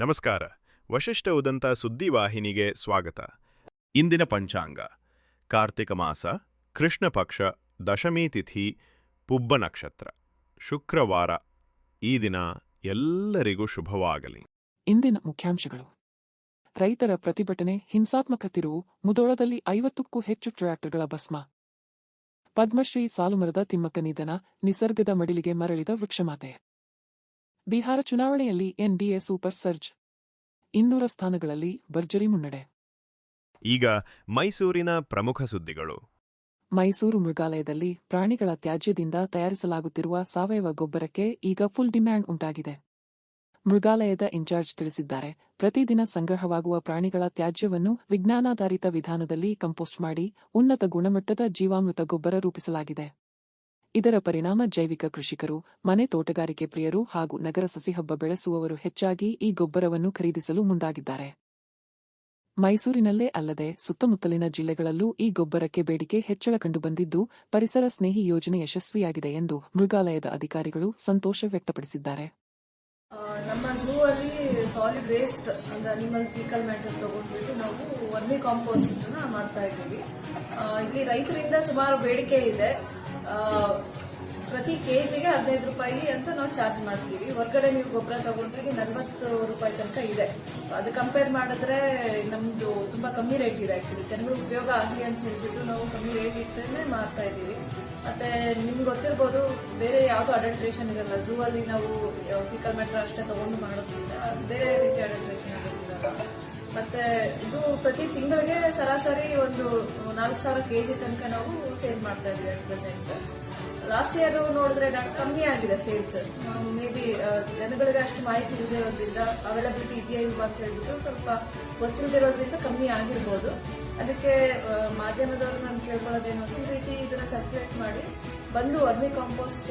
ನಮಸ್ಕಾರ. ವಶಿಷ್ಠ ಉದಂತ ಸುದ್ದಿವಾಹಿನಿಗೆ ಸ್ವಾಗತ. ಇಂದಿನ ಪಂಚಾಂಗ. ಕಾರ್ತಿಕ ಮಾಸ, ಕೃಷ್ಣ ಪಕ್ಷ, ದಶಮಿ ತಿಥಿ, ಪುಬ್ಬ ನಕ್ಷತ್ರ. ಶುಕ್ರವಾರ. ಈ ದಿನ ಎಲ್ಲರಿಗೂ ಶುಭವಾಗಲಿ. ಇಂದಿನ ಮುಖ್ಯಾಂಶಗಳು. ರೈತರ ಪ್ರತಿಭಟನೆ, ಹಿಂಸಾತ್ಮಕ ತಿರುವು, ಮುದೋಳದಲ್ಲಿ ಐವತ್ತಕ್ಕೂ ಹೆಚ್ಚು ಟ್ರ್ಯಾಕ್ಟರ್ಗಳ ಭಸ್ಮ. ಪದ್ಮಶ್ರೀ ಸಾಲುಮರದ ತಿಮ್ಮಕ್ಕ ನಿಧನ ನಿಸರ್ಗದ ಮಡಿಲಿಗೆ ಮರಳಿದ ವೃಕ್ಷಮಾತೆ. ಬಿಹಾರ ಚುನಾವಣೆಯಲ್ಲಿ ಎನ್ಡಿಎ ಸೂಪರ್ ಸರ್ಜ್. ಇನ್ನೂರ ಸ್ಥಾನಗಳಲ್ಲಿ ಭರ್ಜರಿ ಮುನ್ನಡೆ. ಈಗ ಮೈಸೂರಿನ ಪ್ರಮುಖ ಸುದ್ದಿಗಳು. ಮೈಸೂರು ಮೃಗಾಲಯದಲ್ಲಿ ಪ್ರಾಣಿಗಳ ತ್ಯಾಜ್ಯದಿಂದ ತಯಾರಿಸಲಾಗುತ್ತಿರುವ ಸಾವಯವ ಗೊಬ್ಬರಕ್ಕೆ ಈಗ ಫುಲ್ ಡಿಮ್ಯಾಂಡ್ ಉಂಟಾಗಿದೆ. ಮೃಗಾಲಯದ ಇನ್ಚಾರ್ಜ್ ತಿಳಿಸಿದ್ದಾರೆ ಪ್ರತಿದಿನ ಸಂಗ್ರಹವಾಗುವ ಪ್ರಾಣಿಗಳ ತ್ಯಾಜ್ಯವನ್ನು ವಿಜ್ಞಾನಾಧಾರಿತ ವಿಧಾನದಲ್ಲಿ ಕಂಪೋಸ್ಟ್ ಮಾಡಿ ಉನ್ನತ ಗುಣಮಟ್ಟದ ಜೀವಾಮೃತ ಗೊಬ್ಬರ ರೂಪಿಸಲಾಗಿದೆ. ಇದರ ಪರಿಣಾಮ ಜೈವಿಕ ಕೃಷಿಕರು, ಮನೆ ತೋಟಗಾರಿಕೆ ಪ್ರಿಯರು ಹಾಗೂ ನಗರ ಸಸಿಹಬ್ಬ ಬೆಳೆಸುವವರು ಹೆಚ್ಚಾಗಿ ಈ ಗೊಬ್ಬರವನ್ನು ಖರೀದಿಸಲು ಮುಂದಾಗಿದ್ದಾರೆ. ಮೈಸೂರಿನಲ್ಲೇ ಅಲ್ಲದೆ ಸುತ್ತಮುತ್ತಲಿನ ಜಿಲ್ಲೆಗಳಲ್ಲೂ ಈ ಗೊಬ್ಬರಕ್ಕೆ ಬೇಡಿಕೆ ಹೆಚ್ಚಳ ಕಂಡುಬಂದಿದ್ದು, ಪರಿಸರ ಸ್ನೇಹಿ ಯೋಜನೆ ಯಶಸ್ವಿಯಾಗಿದೆ ಎಂದು ಮೃಗಾಲಯದ ಅಧಿಕಾರಿಗಳು ಸಂತೋಷ ವ್ಯಕ್ತಪಡಿಸಿದ್ದಾರೆ. ನಮ್ಮ ಝೂ ಅಲ್ಲಿ ಸಾಲಿಡ್ ವೇಸ್ಟ್ ಅಂದ್ರೆ ಅನಿಮಲ್ ಫೀಕಲ್ ಮ್ಯಾಟರ್ ತಗೊಂಡ್ಬಿಟ್ಟು ನಾವು ವರ್ಮಿ ಕಾಂಪೋಸ್ಟ್ ಮಾಡ್ತಾ ಇದ್ದೀವಿ. ಇಲ್ಲಿ ರೈತರಿಂದ ಸುಮಾರು ಬೇಡಿಕೆ ಇದೆ. ಪ್ರತಿ ಕೆಜಿಗೆ ಹದಿನೈದು ರೂಪಾಯಿ ಅಂತ ನಾವು ಚಾರ್ಜ್ ಮಾಡ್ತೀವಿ. ಹೊರಗಡೆ ನೀವು ಗೊಬ್ಬರ ತಗೊಂಡ್ರೆ ನಲ್ವತ್ತು ರೂಪಾಯಿ ತನಕ ಇದೆ. ಅದು ಕಂಪೇರ್ ಮಾಡಿದ್ರೆ ನಮ್ದು ತುಂಬಾ ಕಮ್ಮಿ ರೇಟ್ ಇದೆ ಆಕ್ಚುಲಿ ಜನಗಳು ಉಪಯೋಗ ಆಗಲಿ ಅಂತ ಹೇಳ್ಬಿಟ್ಟು ನಾವು ಕಮ್ಮಿ ರೇಟ್ ಇಟ್ಟರೆ ಮಾರ್ತಾ ಇದ್ದೀವಿ. ಮತ್ತೆ ನಿಮ್ಗೆ ಗೊತ್ತಿರ್ಬೋದು, ಬೇರೆ ಯಾವುದು ಅಡಲ್ಟ್ರೇಷನ್ ಇರಲ್ಲ. ಝೂ ಅಲ್ಲಿ ನಾವು ಫಿಕಲ್ ಮೆಟ್ರ ಅಷ್ಟೇ ತಗೊಂಡು ಮಾಡೋದ್ರಿಂದ ಬೇರೆ ರೀತಿ ಅಡಲ್ಟ್ರೇಷನ್ ಇರಲ್ಲ ಮತ್ತೆ ಇದು ಪ್ರತಿ ತಿಂಗಳಿಗೆ ಸರಾಸರಿ ಒಂದು ನಾಲ್ಕು ಸಾವಿರ ಕೆಜಿ ತನಕ ನಾವು ಸೇಲ್ ಮಾಡ್ತಾ ಇದ್ದೀವಿ ಅಟ್ ಪ್ರೆಸೆಂಟ್ ಲಾಸ್ಟ್ ಇಯರ್ ನೋಡಿದ್ರೆ ಕಮ್ಮಿ ಆಗಿದೆ ಸೇಲ್ಸ್ ಮೇ ಬಿ ಜನಗಳಿಗೆ ಅಷ್ಟು ಮಾಹಿತಿ ಇಲ್ಲದೆ ಇರೋದ್ರಿಂದ ಅವೈಲಬಿಲಿಟಿ ಇದೆಯಾ ಇಲ್ವಾ ಅಂತ ಹೇಳ್ಬಿಟ್ಟು ಸ್ವಲ್ಪ ಗೊತ್ತಿಲ್ಲದಿರೋದ್ರಿಂದ ಕಮ್ಮಿ ಆಗಿರ್ಬೋದು. ಅದಕ್ಕೆ ಮಾಧ್ಯಮದವರು ನಾನು ಕೇಳ್ಕೊಳ್ಳೋದೇನು ಈ ರೀತಿ ಇದನ್ನ ಸರ್ಕ್ಯುಲೇಟ್ ಮಾಡಿ ಬಂದು ವರ್ಮಿ ಕಾಂಪೋಸ್ಟ್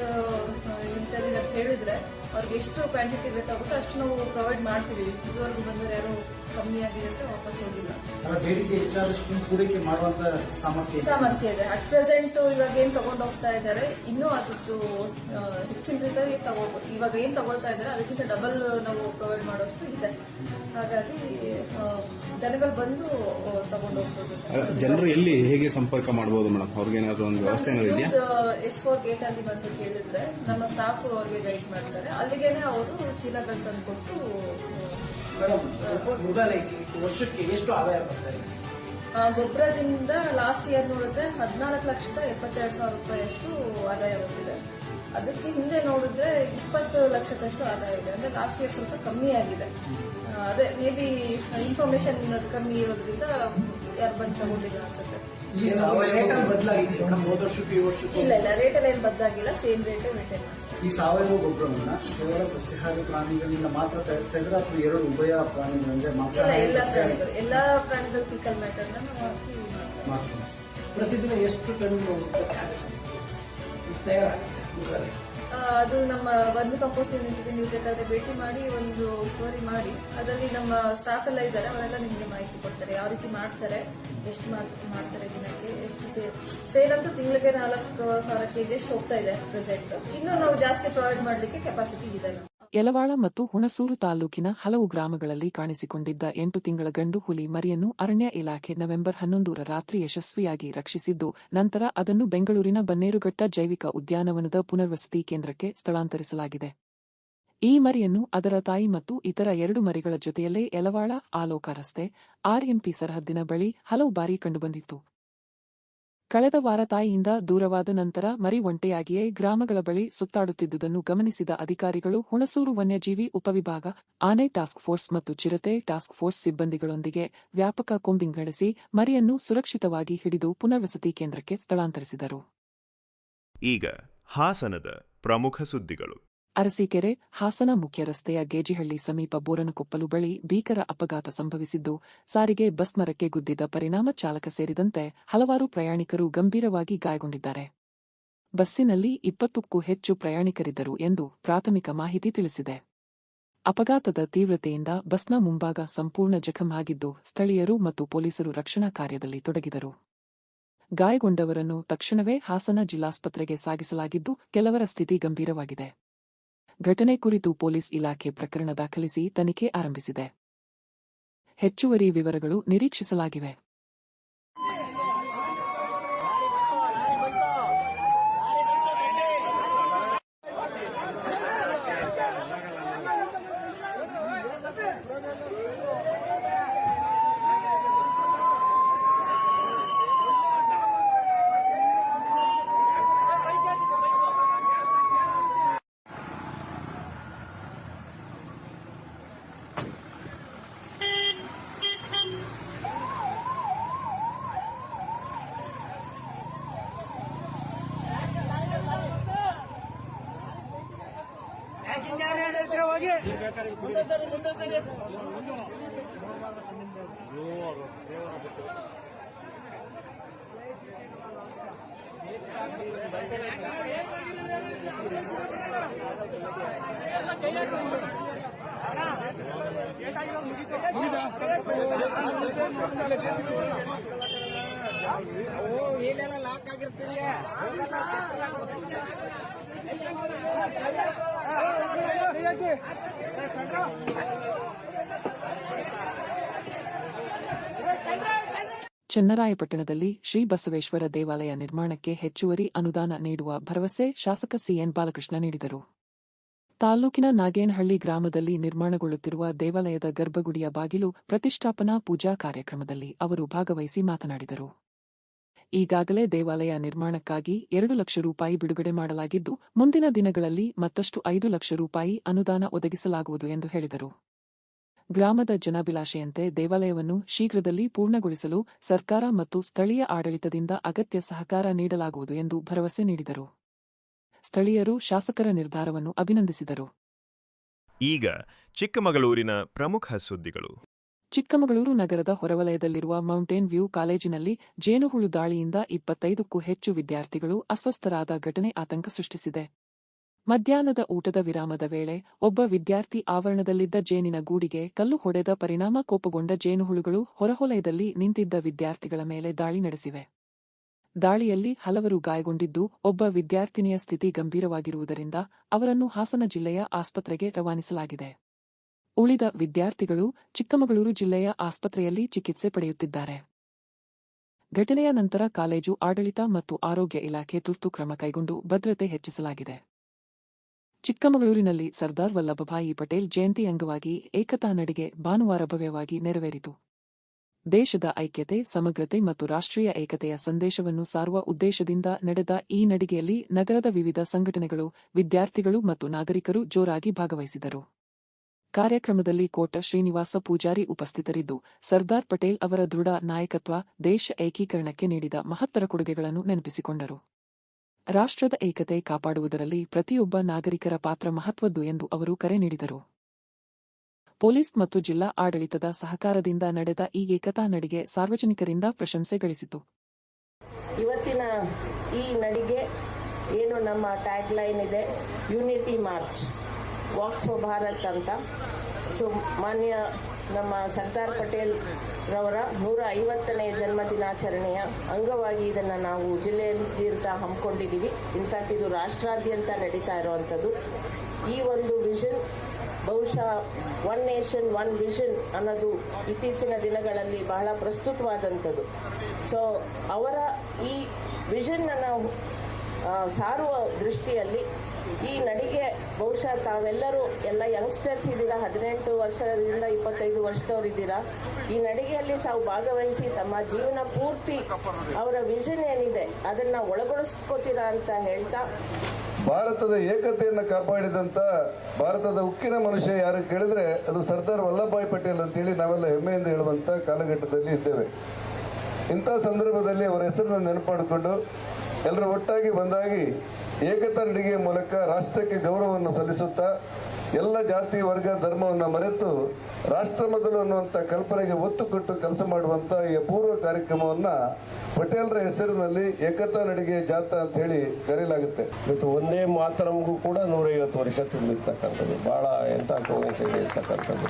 ಇಂಟರ್ವ್ಯೂ ಹೇಳಿದ್ರೆ ಅವ್ರಿಗೆ ಎಷ್ಟು ಕ್ವಾಂಟಿಟಿ ಬೇಕಾಗುತ್ತೋ ಅಷ್ಟು ನಾವು ಪ್ರೊವೈಡ್ ಮಾಡ್ತೀವಿ. ಇದುವರೆಗೂ ಬಂದವರು ಯಾರು ಕಮ್ಮಿ ಆಗಿದೆ ಅಂತ ವಾಪಸ್ ಹೋಗಿಲ್ಲ. ಬೇಡಿಕೆ ಹೆಚ್ಚಾದಷ್ಟು ಪೂರೈಕೆ ಮಾಡುವಂತ ಸಾಮರ್ಥ್ಯ ಇದೆ. ಸಾಮರ್ಥ್ಯ ಇದೆ. ಅಟ್ ಪ್ರೆಸೆಂಟ್ ಇವಾಗ ಏನ್ ತಗೊಂಡು ಹೋಗ್ತಾ ಇದ್ದಾರೆ ಇನ್ನೂ ಆ, ಹೆಚ್ಚಿನ ರೀತಿಯಲ್ಲಿ ತಗೋಬಹುದು ಇವಾಗ ಏನ್ ತಗೊಳ್ತಾ ಇದ್ದಾರೆ ಅದಕ್ಕಿಂತ ಡಬಲ್ ನಾವು ಪ್ರೊವೈಡ್ ಮಾಡೋಷ್ಟು ಇದೆ. ಹಾಗಾಗಿ ಜನಗಳು ಬಂದು ತಗೊಂಡು ಹೋಗ್ಬೋದು. ಜನರು ಎಲ್ಲಿ ಹೇಗೆ ಸಂಪರ್ಕ ಮಾಡಬಹುದು ಮೇಡಮ್ ಅವ್ರಿಗೆ ಏನಾದ್ರು ಒಂದು ವ್ಯವಸ್ಥೆ ಇದೆಯಾ? ಎಸ್ ಫೋರ್ ಗೇಟ್ ಅಲ್ಲಿ ಬಂದು ಕೇಳಿದ್ರೆ ನಮ್ಮ ಸ್ಟಾಫ್ ಅವ್ರಿಗೆ ಗೈಡ್ ಮಾಡ್ತಾರೆ. ಅಲ್ಲಿಗೆ ಅವರು ಚೀಲಗಳು ತಂದ್ಕೊಟ್ಟು ಮೇಡಮ್ ಮೃಗಾಲಯಕ್ಕೆ ವರ್ಷಕ್ಕೆ ಎಷ್ಟು ಆದಾಯ ಬರ್ತಾ ಆ, ಗೊಬ್ಬರದಿಂದ ಲಾಸ್ಟ್ ಇಯರ್ ನೋಡಿದ್ರೆ ಹದಿನಾಲ್ಕು ಲಕ್ಷದ ಎಪ್ಪತ್ತೆರಡು ಸಾವಿರ ರೂಪಾಯಿಯಷ್ಟು ಆದಾಯ ಬಂದಿದೆ. ಅದಕ್ಕೆ ಹಿಂದೆ ನೋಡಿದ್ರೆ ಇಪ್ಪತ್ತು ಲಕ್ಷದಷ್ಟು ಆದಾಯ ಇದೆ. ಅಂದ್ರೆ ಲಾಸ್ಟ್ ಇಯರ್ ಸ್ವಲ್ಪ ಕಮ್ಮಿ ಆಗಿದೆ. ಅದೇ ಮೇ ಬಿ ಇನ್ಫಾರ್ಮೇಶನ್ ಕಮ್ಮಿ ಇರೋದ್ರಿಂದ ಯಾರು ಬಂದು ತಗೊಂಡಿಲ್ಲ ಅನ್ಸುತ್ತೆ. ಇಲ್ಲ ಇಲ್ಲ ರೇಟಲ್ಲಿ ಏನು ಬದಲಾಗಿಲ್ಲ. ಸೇಮ್ ರೇಟೇ ಮೇಂಟೈನ್ ಈ ಸಾವಯವ ಗೊಬ್ಬರವನ್ನ ಕೇವಲ ಸಸ್ಯಹಾರಿ ಪ್ರಾಣಿಗಳಿಂದ ಮಾತ್ರ ತಯಾರಿಸ್ತಾ ಇದ್ರೆ ಅಥವಾ ಎರಡು ಉಭಯ ಪ್ರಾಣಿಗಳಿಂದ ಇಲ್ಲ ಮಾಂಸಾಹಾರಿ ಎಲ್ಲ ಸಸ್ಯಾಹಾರಿ ಪ್ರಾಣಿಗಳು ಎಲ್ಲಾ ಪ್ರಾಣಿಗಳು ಫಿಕಲ್ ಮ್ಯಾಟರ್ ನಾವು ಹಾಕಿ ಮಾಡ್ತಾ ಪ್ರತಿದಿನ ಎಷ್ಟು ಟನ್ ತಯಾರಾಗುತ್ತೆ ಅದು ನಮ್ಮ ವರ್ಮಿ ಕಂಪೋಸ್ಟ್ ಯೂನಿಟ್ಗೆ ನೀವು ಬೇಕಾದ್ರೆ ಭೇಟಿ ಮಾಡಿ, ಒಂದು ಸ್ಟೋರಿ ಮಾಡಿ. ಅದರಲ್ಲಿ ನಮ್ಮ ಸ್ಟಾಫ್ ಎಲ್ಲ ಇದ್ದಾರೆ, ಅವರೆಲ್ಲ ನಿಮಗೆ ಮಾಹಿತಿ ಕೊಡ್ತಾರೆ. ಯಾವ ರೀತಿ ಮಾಡ್ತಾರೆ, ಎಷ್ಟು ಮಾಡ್- ಮಾಡ್ತಾರೆ ದಿನಕ್ಕೆ, ಎಷ್ಟು ಸೇಲ್ ಸೇಲ್ ಅಂತೂ ತಿಂಗಳಿಗೆ ನಾಲ್ಕು ಸಾವಿರ ಕೆಜಿ ಎಷ್ಟು ಹೋಗ್ತಾ ಇದೆ ಪ್ರೆಸೆಂಟ್ ಇನ್ನೂ ನಾವು ಜಾಸ್ತಿ ಪ್ರೊವೈಡ್ ಮಾಡಲಿಕ್ಕೆ ಕೆಪಾಸಿಟಿ ಇದೆ ಯಲವಾಳ ಮತ್ತು ಹುಣಸೂರು ತಾಲೂಕಿನ ಹಲವು ಗ್ರಾಮಗಳಲ್ಲಿ ಕಾಣಿಸಿಕೊಂಡಿದ್ದ ಎಂಟು ತಿಂಗಳ ಗಂಡು ಹುಲಿ ಮರಿಯನ್ನು ಅರಣ್ಯ ಇಲಾಖೆ ನವೆಂಬರ್ ಹನ್ನೊಂದರ ರಾತ್ರಿ ಯಶಸ್ವಿಯಾಗಿ ರಕ್ಷಿಸಿದ್ದು, ನಂತರ ಅದನ್ನು ಬೆಂಗಳೂರಿನ ಬನ್ನೇರುಘಟ್ಟ ಜೈವಿಕ ಉದ್ಯಾನವನದ ಪುನರ್ವಸತಿ ಕೇಂದ್ರಕ್ಕೆ ಸ್ಥಳಾಂತರಿಸಲಾಗಿದೆ. ಈ ಮರಿಯನ್ನು ಅದರ ತಾಯಿ ಮತ್ತು ಇತರ ಎರಡು ಮರಿಗಳ ಜೊತೆಯಲ್ಲೇ ಯಲವಾಳ, ಆಲೋಕ ರಸ್ತೆ ಆರ್ಎಂಪಿ ಸರಹದ್ದಿನ ಬಳಿ ಹಲವು ಬಾರಿ ಕಂಡುಬಂದಿತ್ತು. ಕಳೆದ ವಾರ ತಾಯಿಯಿಂದ ದೂರವಾದ ನಂತರ ಮರಿ ಒಂಟೆಯಾಗಿಯೇ ಗ್ರಾಮಗಳ ಬಳಿ ಸುತ್ತಾಡುತ್ತಿದ್ದುದನ್ನು ಗಮನಿಸಿದ ಅಧಿಕಾರಿಗಳು ಹುಣಸೂರು ವನ್ಯಜೀವಿ ಉಪವಿಭಾಗ, ಆನೆ ಟಾಸ್ಕ್ ಫೋರ್ಸ್ ಮತ್ತು ಚಿರತೆ ಟಾಸ್ಕ್ ಫೋರ್ಸ್ ಸಿಬ್ಬಂದಿಗಳೊಂದಿಗೆ ವ್ಯಾಪಕ ಕೊಂಬಿಂಗ್ ನಡೆಸಿ ಮರಿಯನ್ನು ಸುರಕ್ಷಿತವಾಗಿ ಹಿಡಿದು ಪುನರ್ವಸತಿ ಕೇಂದ್ರಕ್ಕೆ ಸ್ಥಳಾಂತರಿಸಿದರು. ಈಗ ಹಾಸನದ ಪ್ರಮುಖ ಸುದ್ದಿಗಳು. ಅರಸೀಕೆರೆ, ಹಾಸನ ಮುಖ್ಯ ರಸ್ತೆಯ ಗೇಜಿಹಳ್ಳಿ ಸಮೀಪ ಬೋರನಕೊಪ್ಪಲು ಬಳಿ ಭೀಕರ ಅಪಘಾತ ಸಂಭವಿಸಿದ್ದು, ಸಾರಿಗೆ ಬಸ್ ಮರಕ್ಕೆ ಗುದ್ದಿದ ಪರಿಣಾಮ ಚಾಲಕ ಸೇರಿದಂತೆ ಹಲವಾರು ಪ್ರಯಾಣಿಕರು ಗಂಭೀರವಾಗಿ ಗಾಯಗೊಂಡಿದ್ದಾರೆ. ಬಸ್ಸಿನಲ್ಲಿ ಇಪ್ಪತ್ತಕ್ಕೂ ಹೆಚ್ಚು ಪ್ರಯಾಣಿಕರಿದ್ದರು ಎಂದು ಪ್ರಾಥಮಿಕ ಮಾಹಿತಿ ತಿಳಿಸಿದೆ. ಅಪಘಾತದ ತೀವ್ರತೆಯಿಂದ ಬಸ್ನ ಮುಂಭಾಗ ಸಂಪೂರ್ಣ ಜಖಂ ಆಗಿದ್ದು, ಸ್ಥಳೀಯರು ಮತ್ತು ಪೊಲೀಸರು ರಕ್ಷಣಾ ಕಾರ್ಯದಲ್ಲಿ ತೊಡಗಿದರು. ಗಾಯಗೊಂಡವರನ್ನು ತಕ್ಷಣವೇ ಹಾಸನ ಜಿಲ್ಲಾಸ್ಪತ್ರೆಗೆ ಸಾಗಿಸಲಾಗಿದ್ದು, ಕೆಲವರ ಸ್ಥಿತಿ ಗಂಭೀರವಾಗಿದೆ. ಘಟನೆ ಕುರಿತು ಪೊಲೀಸ್ ಇಲಾಖೆ ಪ್ರಕರಣ ದಾಖಲಿಸಿ ತನಿಖೆ ಆರಂಭಿಸಿದೆ. ಹೆಚ್ಚುವರಿ ವಿವರಗಳು ನಿರೀಕ್ಷಿಸಲಾಗಿವೆ. ಹೋಗಿ ಮುಂದೆ ಸರಿ ಮುಂದೆ ಸರಿ ಲಾಕ್ ಆಗಿರ್ತೀವಿ ಚನ್ನರಾಯಪಟ್ಟಣದಲ್ಲಿ ಶ್ರೀ ಬಸವೇಶ್ವರ ದೇವಾಲಯ ನಿರ್ಮಾಣಕ್ಕೆ ಹೆಚ್ಚುವರಿ ಅನುದಾನ ನೀಡುವ ಭರವಸೆ ಶಾಸಕ ಸಿಎನ್ ಬಾಲಕೃಷ್ಣ ನೀಡಿದರು. ತಾಲೂಕಿನ ನಾಗೇನಹಳ್ಳಿ ಗ್ರಾಮದಲ್ಲಿ ನಿರ್ಮಾಣಗೊಳ್ಳುತ್ತಿರುವ ದೇವಾಲಯದ ಗರ್ಭಗುಡಿಯ ಬಾಗಿಲು ಪ್ರತಿಷ್ಠಾಪನಾ ಪೂಜಾ ಕಾರ್ಯಕ್ರಮದಲ್ಲಿ ಅವರು ಭಾಗವಹಿಸಿ ಮಾತನಾಡಿದರು. ಈಗಾಗಲೇ ದೇವಾಲಯ ನಿರ್ಮಾಣಕ್ಕಾಗಿ ಎರಡು ಲಕ್ಷ ರೂಪಾಯಿ ಬಿಡುಗಡೆ ಮಾಡಲಾಗಿದ್ದು, ಮುಂದಿನ ದಿನಗಳಲ್ಲಿ ಮತ್ತಷ್ಟು ಐದು ಲಕ್ಷ ರೂಪಾಯಿ ಅನುದಾನ ಒದಗಿಸಲಾಗುವುದು ಎಂದು ಹೇಳಿದರು. ಗ್ರಾಮದ ಜನಾಭಿಲಾಷೆಯಂತೆ ದೇವಾಲಯವನ್ನು ಶೀಘ್ರದಲ್ಲಿ ಪೂರ್ಣಗೊಳಿಸಲು ಸರ್ಕಾರ ಮತ್ತು ಸ್ಥಳೀಯ ಆಡಳಿತದಿಂದ ಅಗತ್ಯ ಸಹಕಾರ ನೀಡಲಾಗುವುದು ಎಂದು ಭರವಸೆ ನೀಡಿದರು. ಸ್ಥಳೀಯರು ಶಾಸಕರ ನಿರ್ಧಾರವನ್ನು ಅಭಿನಂದಿಸಿದರು. ಈಗ ಚಿಕ್ಕಮಗಳೂರಿನ ಪ್ರಮುಖ ಸುದ್ದಿಗಳು. ಚಿಕ್ಕಮಗಳೂರು ನಗರದ ಹೊರವಲಯದಲ್ಲಿರುವ ಮೌಂಟೇನ್ ವ್ಯೂ ಕಾಲೇಜಿನಲ್ಲಿ ಜೇನುಹುಳು ದಾಳಿಯಿಂದ ಇಪ್ಪತ್ತೈದಕ್ಕೂ ಹೆಚ್ಚು ವಿದ್ಯಾರ್ಥಿಗಳು ಅಸ್ವಸ್ಥರಾದ ಘಟನೆ ಆತಂಕ ಸೃಷ್ಟಿಸಿದೆ. ಮಧ್ಯಾಹ್ನದ ಊಟದ ವಿರಾಮದ ವೇಳೆ ಒಬ್ಬ ವಿದ್ಯಾರ್ಥಿ ಆವರಣದಲ್ಲಿದ್ದ ಜೇನಿನ ಗೂಡಿಗೆ ಕಲ್ಲು ಹೊಡೆದ ಪರಿಣಾಮ ಕೋಪಗೊಂಡ ಜೇನುಹುಳುಗಳು ಹೊರಹೊಲಯದಲ್ಲಿ ನಿಂತಿದ್ದ ವಿದ್ಯಾರ್ಥಿಗಳ ಮೇಲೆ ದಾಳಿ ನಡೆಸಿವೆ. ದಾಳಿಯಲ್ಲಿ ಹಲವರು ಗಾಯಗೊಂಡಿದ್ದು ಒಬ್ಬ ವಿದ್ಯಾರ್ಥಿನಿಯ ಸ್ಥಿತಿ ಗಂಭೀರವಾಗಿರುವುದರಿಂದ ಅವರನ್ನು ಹಾಸನ ಜಿಲ್ಲೆಯ ಆಸ್ಪತ್ರೆಗೆ ರವಾನಿಸಲಾಗಿದೆ. ಉಳಿದ ವಿದ್ಯಾರ್ಥಿಗಳು ಚಿಕ್ಕಮಗಳೂರು ಜಿಲ್ಲೆಯ ಆಸ್ಪತ್ರೆಯಲ್ಲಿ ಚಿಕಿತ್ಸೆ ಪಡೆಯುತ್ತಿದ್ದಾರೆ. ಘಟನೆಯ ನಂತರ ಕಾಲೇಜು ಆಡಳಿತ ಮತ್ತು ಆರೋಗ್ಯ ಇಲಾಖೆ ತುರ್ತು ಕ್ರಮ ಕೈಗೊಂಡು ಭದ್ರತೆ ಹೆಚ್ಚಿಸಲಾಗಿದೆ. ಚಿಕ್ಕಮಗಳೂರಿನಲ್ಲಿ ಸರ್ದಾರ್ ವಲ್ಲಭಭಾಯಿ ಪಟೇಲ್ ಜಯಂತಿ ಅಂಗವಾಗಿ ಏಕತಾ ನಡಿಗೆ ಭಾನುವಾರ ಭವ್ಯವಾಗಿ ನೆರವೇರಿತು. ದೇಶದ ಐಕ್ಯತೆ, ಸಮಗ್ರತೆ ಮತ್ತು ರಾಷ್ಟ್ರೀಯ ಏಕತೆಯ ಸಂದೇಶವನ್ನು ಸಾರುವ ಉದ್ದೇಶದಿಂದ ನಡೆದ ಈ ನಡಿಗೆಯಲ್ಲಿ ನಗರದ ವಿವಿಧ ಸಂಘಟನೆಗಳು, ವಿದ್ಯಾರ್ಥಿಗಳು ಮತ್ತು ನಾಗರಿಕರು ಜೋರಾಗಿ ಭಾಗವಹಿಸಿದರು. ಕಾರ್ಯಕ್ರಮದಲ್ಲಿ ಕೋಟ ಶ್ರೀನಿವಾಸ ಪೂಜಾರಿ ಉಪಸ್ಥಿತರಿದ್ದು, ಸರ್ದಾರ್ ಪಟೇಲ್ ಅವರ ದೃಢ ನಾಯಕತ್ವ, ದೇಶ ಏಕೀಕರಣಕ್ಕೆ ನೀಡಿದ ಮಹತ್ತರ ಕೊಡುಗೆಗಳನ್ನು ನೆನಪಿಸಿಕೊಂಡರು. ರಾಷ್ಟ್ರದ ಏಕತೆ ಕಾಪಾಡುವುದರಲ್ಲಿ ಪ್ರತಿಯೊಬ್ಬ ನಾಗರಿಕರ ಪಾತ್ರ ಮಹತ್ವದ್ದು ಎಂದು ಅವರು ಕರೆ ನೀಡಿದರು. ಪೊಲೀಸ್ ಮತ್ತು ಜಿಲ್ಲಾ ಆಡಳಿತದ ಸಹಕಾರದಿಂದ ನಡೆದ ಈ ಏಕತಾ ನಡಿಗೆ ಸಾರ್ವಜನಿಕರಿಂದ ಪ್ರಶಂಸೆ ಗಳಿಸಿತು. ಇವತ್ತಿನ ಈ ನಡಿಗೆ ಏನು ನಮ್ಮ ಟ್ಯಾಗ್ ಲೈನ್ ಇದೆ? Unity march walk for Bharat ಅಂತ. ಸೊ, ಮಾನ್ಯ ನಮ್ಮ ಸರ್ದಾರ್ ಪಟೇಲ್ ರವರ ನೂರ ಐವತ್ತನೇ ಜನ್ಮ ದಿನಾಚರಣೆಯ ಅಂಗವಾಗಿ ಇದನ್ನು ನಾವು ಜಿಲ್ಲೆಯಾದ್ಯಂತ ಹಮ್ಮಿಕೊಂಡಿದ್ದೀವಿ. ಇನ್ಫ್ಯಾಕ್ಟ್ ಇದು ರಾಷ್ಟ್ರಾದ್ಯಂತ ನಡೀತಾ ಇರುವಂಥದ್ದು. ಈ ಒಂದು ವಿಷನ್ ಬಹುಶಃ ಒನ್ ನೇಷನ್ ಒನ್ ವಿಷನ್ ಅನ್ನೋದು ಇತ್ತೀಚಿನ ದಿನಗಳಲ್ಲಿ ಬಹಳ ಪ್ರಸ್ತುತವಾದಂಥದ್ದು. ಸೊ ಅವರ ಈ ವಿಷನ್ ನಾವು ಸಾರುವ ದೃಷ್ಟಿಯಲ್ಲಿ ಈ ನಡಿಗೆ ಬಹುಶಃ ತಾವೆಲ್ಲರೂ ಎಲ್ಲ ಯಂಗ್ಸ್ಟರ್ಸ್ ಇದ್ದೀರಾ, ಹದಿನೆಂಟು ವರ್ಷದಿಂದ ಇಪ್ಪತ್ತೈದು ವರ್ಷದವ್ರು ಇದ್ದೀರಾ? ಈ ನಡಿಗೆಯಲ್ಲಿ ತಾವು ಭಾಗವಹಿಸಿ ತಮ್ಮ ಜೀವನ ಪೂರ್ತಿ ಅವರ ವಿಷನ್ ಏನಿದೆ, ಅದನ್ನ ಒಳಗೊಳಿಸ್ಕೋತೀರಾ ಅಂತ ಹೇಳ್ತಾ ಭಾರತದ ಏಕತೆಯನ್ನು ಕಾಪಾಡಿದಂಥ ಭಾರತದ ಉಕ್ಕಿನ ಮನುಷ್ಯ ಯಾರು ಕೇಳಿದ್ರೆ ಅದು ಸರ್ದಾರ್ ವಲ್ಲಭಾಯ್ ಪಟೇಲ್ ಅಂತೇಳಿ ನಾವೆಲ್ಲ ಹೆಮ್ಮೆಯಿಂದ ಹೇಳುವಂಥ ಕಾಲಘಟ್ಟದಲ್ಲಿ ಇದ್ದೇವೆ. ಇಂಥ ಸಂದರ್ಭದಲ್ಲಿ ಅವರ ಹೆಸರನ್ನು ನೆನಪು ಮಾಡಿಕೊಂಡು ಎಲ್ಲರೂ ಒಟ್ಟಾಗಿ ಒಂದಾಗಿ ಏಕತಾ ನಡಿಗೆ ಮೂಲಕ ರಾಷ್ಟ್ರಕ್ಕೆ ಗೌರವವನ್ನು ಸಲ್ಲಿಸುತ್ತಾ ಎಲ್ಲ ಜಾತಿ, ವರ್ಗ, ಧರ್ಮವನ್ನು ಮರೆತು ರಾಷ್ಟ್ರ ಮೊದಲು ಅನ್ನುವಂಥ ಕಲ್ಪನೆಗೆ ಒತ್ತು ಕೊಟ್ಟು ಕೆಲಸ ಮಾಡುವಂಥ ಈ ಪೂರ್ವ ಕಾರ್ಯಕ್ರಮವನ್ನು ಪಟೇಲ್ರ ಹೆಸರಿನಲ್ಲಿ ಏಕತಾ ನಡಿಗೆ ಜಾಥಾ ಅಂತ ಹೇಳಿ ಕರೆಯಲಾಗುತ್ತೆ. ಇವತ್ತು ಒಂದೇ ಮಾತರಮಗೂ ಕೂಡ ನೂರೈವತ್ತು ವರ್ಷ ತುಂಬಿರ್ತಕ್ಕಂಥದ್ದು. ಭಾಳ ಎಂಥ ಕೋಶ ಇರ್ತಕ್ಕಂಥದ್ದು.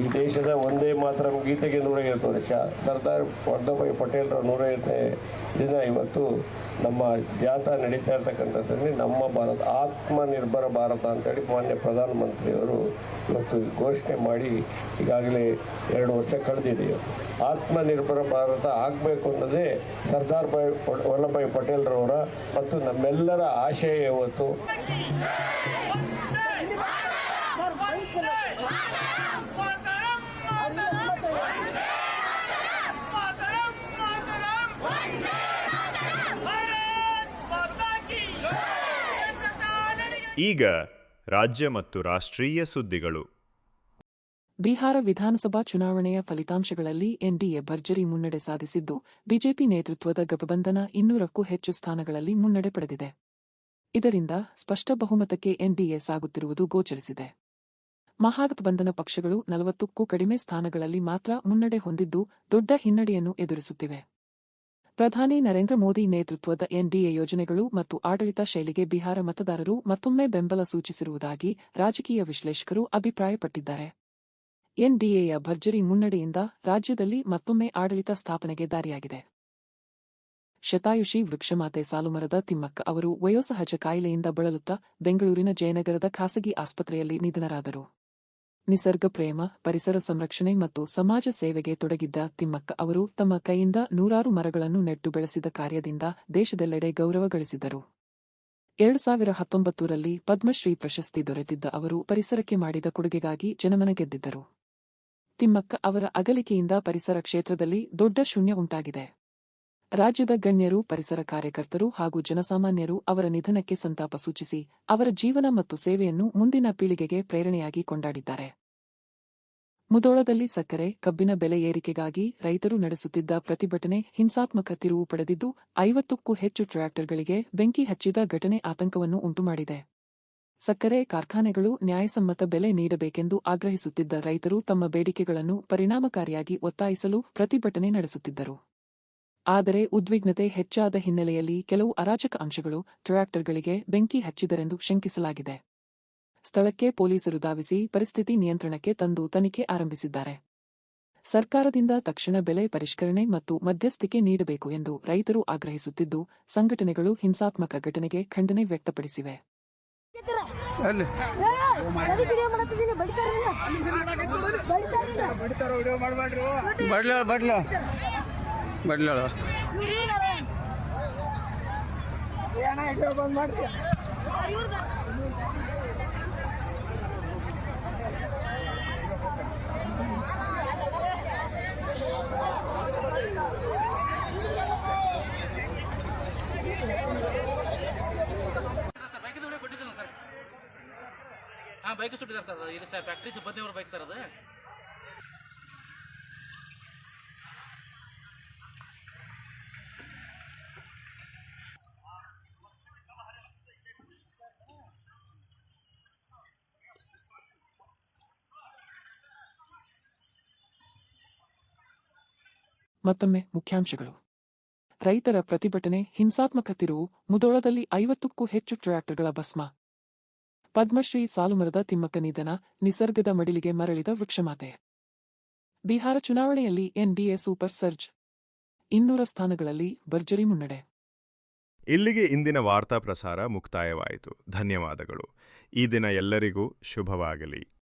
ಈ ದೇಶದ ಒಂದೇ ಮಾತ್ರ ಗೀತೆಗೆ ನೂರೈವತ್ತು ವರ್ಷ. ಸರ್ದಾರ್ ವಲ್ಲಭಾಯಿ ಪಟೇಲ್ರ ನೂರೈವತ್ತನೇ ದಿನ ಇವತ್ತು ನಮ್ಮ ಜಾಥಾ ನಡೀತಾ ಇರ್ತಕ್ಕಂಥದ್ರಲ್ಲಿ ನಮ್ಮ ಭಾರತ, ಆತ್ಮನಿರ್ಭರ ಭಾರತ ಅಂತೇಳಿ ಮಾನ್ಯ ಪ್ರಧಾನಮಂತ್ರಿಯವರು ಇವತ್ತು ಘೋಷಣೆ ಮಾಡಿ ಈಗಾಗಲೇ ಎರಡು ವರ್ಷ ಕಳೆದಿದೆ ಆತ್ಮನಿರ್ಭರ ಭಾರತ ಆಗಬೇಕು ಅನ್ನೋದೇ ಸರ್ದಾರ್ ಭಾಯ್ ವಲ್ಲಭಾಯಿ ಪಟೇಲ್ರವರ ಮತ್ತು ನಮ್ಮೆಲ್ಲರ ಆಶಯ ಇವತ್ತು. ಈಗ ರಾಜ್ಯ ಮತ್ತು ರಾಷ್ಟ್ರೀಯ ಸುದ್ದಿಗಳು. ಬಿಹಾರ ವಿಧಾನಸಭಾ ಚುನಾವಣೆಯ ಫಲಿತಾಂಶಗಳಲ್ಲಿ ಎನ್ಡಿಎ ಭರ್ಜರಿ ಮುನ್ನಡೆ ಸಾಧಿಸಿದ್ದು, ಬಿಜೆಪಿ ನೇತೃತ್ವದ ಗಠಬಂಧನ ಇನ್ನೂರಕ್ಕೂ ಹೆಚ್ಚು ಸ್ಥಾನಗಳಲ್ಲಿ ಮುನ್ನಡೆ ಪಡೆದಿದೆ. ಇದರಿಂದ ಸ್ಪಷ್ಟ ಬಹುಮತಕ್ಕೆ ಎನ್ಡಿಎ ಸಾಗುತ್ತಿರುವುದು ಗೋಚರಿಸಿದೆ. ಮಹಾಗಠಬಂಧನ ಪಕ್ಷಗಳು ನಲವತ್ತಕ್ಕೂ ಕಡಿಮೆ ಸ್ಥಾನಗಳಲ್ಲಿ ಮಾತ್ರ ಮುನ್ನಡೆ ಹೊಂದಿದ್ದು, ದೊಡ್ಡ ಹಿನ್ನಡೆಯನ್ನು ಎದುರಿಸುತ್ತಿವೆ. ಪ್ರಧಾನಿ ನರೇಂದ್ರ ಮೋದಿ ನೇತೃತ್ವದ ಎನ್ಡಿಎ ಯೋಜನೆಗಳು ಮತ್ತು ಆಡಳಿತ ಶೈಲಿಗೆ ಬಿಹಾರ ಮತದಾರರು ಮತ್ತೊಮ್ಮೆ ಬೆಂಬಲ ಸೂಚಿಸಿರುವುದಾಗಿ ರಾಜಕೀಯ ವಿಶ್ಲೇಷಕರು ಅಭಿಪ್ರಾಯಪಟ್ಟಿದ್ದಾರೆ. ಎನ್ಡಿಎಯ ಭರ್ಜರಿ ಮುನ್ನಡೆಯಿಂದ ರಾಜ್ಯದಲ್ಲಿ ಮತ್ತೊಮ್ಮೆ ಆಡಳಿತ ಸ್ಥಾಪನೆಗೆ ದಾರಿಯಾಗಿದೆ. ಶತಾಯುಷಿ ವೃಕ್ಷಮಾತೆ ಸಾಲುಮರದ ತಿಮ್ಮಕ್ಕ ಅವರು ವಯೋಸಹಜ ಕಾಯಿಲೆಯಿಂದ ಬಳಲುತ್ತಾ ಬೆಂಗಳೂರಿನ ಜಯನಗರದ ಖಾಸಗಿ ಆಸ್ಪತ್ರೆಯಲ್ಲಿ ನಿಧನರಾದರು. ನಿಸರ್ಗ ಪ್ರೇಮ, ಪರಿಸರ ಸಂರಕ್ಷಣೆ ಮತ್ತು ಸಮಾಜ ಸೇವೆಗೆ ತೊಡಗಿದ್ದ ತಿಮ್ಮಕ್ಕ ಅವರು ತಮ್ಮ ಕೈಯಿಂದ ನೂರಾರು ಮರಗಳನ್ನು ನೆಟ್ಟು ಬೆಳೆಸಿದ ಕಾರ್ಯದಿಂದ ದೇಶದೆಲ್ಲೆಡೆ ಗೌರವ ಗಳಿಸಿದರು ಎರಡು ಸಾವಿರ ಹತ್ತೊಂಬತ್ತರಲ್ಲಿ ಪದ್ಮಶ್ರೀ ಪ್ರಶಸ್ತಿ ದೊರೆತಿದ್ದ ಅವರು ಪರಿಸರಕ್ಕೆ ಮಾಡಿದ ಕೊಡುಗೆಗಾಗಿ ಜನಮನ ಗೆದ್ದಿದ್ದರು. ತಿಮ್ಮಕ್ಕ ಅವರ ಅಗಲಿಕೆಯಿಂದ ಪರಿಸರ ಕ್ಷೇತ್ರದಲ್ಲಿ ದೊಡ್ಡ ಶೂನ್ಯ ಉಂಟಾಗಿದೆ. ರಾಜ್ಯದ ಗಣ್ಯರು, ಪರಿಸರ ಕಾರ್ಯಕರ್ತರು ಹಾಗೂ ಜನಸಾಮಾನ್ಯರು ಅವರ ನಿಧನಕ್ಕೆ ಸಂತಾಪ ಸೂಚಿಸಿ, ಅವರ ಜೀವನ ಮತ್ತು ಸೇವೆಯನ್ನು ಮುಂದಿನ ಪೀಳಿಗೆಗೆ ಪ್ರೇರಣೆಯಾಗಿ ಕೊಂಡಾಡಿದ್ದಾರೆ. ಮುದೋಳದಲ್ಲಿ ಸಕ್ಕರೆ, ಕಬ್ಬಿನ ಬೆಲೆ ಏರಿಕೆಗಾಗಿ ರೈತರು ನಡೆಸುತ್ತಿದ್ದ ಪ್ರತಿಭಟನೆ ಹಿಂಸಾತ್ಮಕ ತಿರುವು ಪಡೆದಿದ್ದು, ಐವತ್ತಕ್ಕೂ ಹೆಚ್ಚು ಟ್ರ್ಯಾಕ್ಟರ್ಗಳಿಗೆ ಬೆಂಕಿ ಹಚ್ಚಿದ ಘಟನೆ ಆತಂಕವನ್ನು ಉಂಟುಮಾಡಿದೆ. ಸಕ್ಕರೆ ಕಾರ್ಖಾನೆಗಳು ನ್ಯಾಯಸಮ್ಮತ ಬೆಲೆ ನೀಡಬೇಕೆಂದು ಆಗ್ರಹಿಸುತ್ತಿದ್ದ ರೈತರು ತಮ್ಮ ಬೇಡಿಕೆಗಳನ್ನು ಪರಿಣಾಮಕಾರಿಯಾಗಿ ಒತ್ತಾಯಿಸಲು ಪ್ರತಿಭಟನೆ ನಡೆಸುತ್ತಿದ್ದರು. ಆದರೆ ಉದ್ವಿಗ್ನತೆ ಹೆಚ್ಚಾದ ಹಿನ್ನೆಲೆಯಲ್ಲಿ ಕೆಲವು ಅರಾಜಕ ಅಂಶಗಳು ಟ್ರ್ಯಾಕ್ಟರ್ಗಳಿಗೆ ಬೆಂಕಿ ಹಚ್ಚಿದರೆಂದು ಶಂಕಿಸಲಾಗಿದೆ. ಸ್ಥಳಕ್ಕೆ ಪೊಲೀಸರು ಧಾವಿಸಿ ಪರಿಸ್ಥಿತಿ ನಿಯಂತ್ರಣಕ್ಕೆ ತಂದು ತನಿಖೆ ಆರಂಭಿಸಿದ್ದಾರೆ. ಸರ್ಕಾರದಿಂದ ತಕ್ಷಣ ಬೆಲೆ ಪರಿಷ್ಕರಣೆ ಮತ್ತು ಮಧ್ಯಸ್ಥಿಕೆ ನೀಡಬೇಕು ಎಂದು ರೈತರು ಆಗ್ರಹಿಸುತ್ತಿದ್ದು ಸಂಘಟನೆಗಳು ಹಿಂಸಾತ್ಮಕ ಘಟನೆಗೆ ಖಂಡನೆ ವ್ಯಕ್ತಪಡಿಸಿವೆ. ಬಡ್ಲ ಬಡ್ಲ ಬಡ್ಲ ಹಾಂ ಬೈಕ್ ಸುಟ್ಟಿದ್ದಾರೆ ಸರ್. ಇದು ಸರ್ ಫ್ಯಾಕ್ಟ್ರಿ ಸಿಬ್ಬಂದಿಯವ್ರ ಬೈಕ್ ಸರ್ ಅದು. ಮತ್ತೊಮ್ಮೆ ಮುಖ್ಯಾಂಶಗಳು. ರೈತರ ಪ್ರತಿಭಟನೆ ಹಿಂಸಾತ್ಮಕ ತಿರುವು ಮುದೋಳದಲ್ಲಿ ಐವತ್ತಕ್ಕೂ ಹೆಚ್ಚು ಟ್ರ್ಯಾಕ್ಟರ್ಗಳ ಭಸ್ಮ. ಪದ್ಮಶ್ರೀ ಸಾಲುಮರದ ತಿಮ್ಮಕ್ಕ ನಿಧನ, ನಿಸರ್ಗದ ಮಡಿಲಿಗೆ ಮರಳಿದ ವೃಕ್ಷಮಾತೆ. ಬಿಹಾರ ಚುನಾವಣೆಯಲ್ಲಿ ಎನ್ಡಿಎ ಸೂಪರ್ ಸರ್ಜ್. ಇನ್ನೂರ ಸ್ಥಾನಗಳಲ್ಲಿ ಭರ್ಜರಿ ಮುನ್ನಡೆ. ಇಲ್ಲಿಗೆ ಇಂದಿನ ವಾರ್ತಾ ಪ್ರಸಾರ ಮುಕ್ತಾಯವಾಯಿತು. ಧನ್ಯವಾದಗಳು. ಈ ದಿನ ಎಲ್ಲರಿಗೂ ಶುಭವಾಗಲಿ.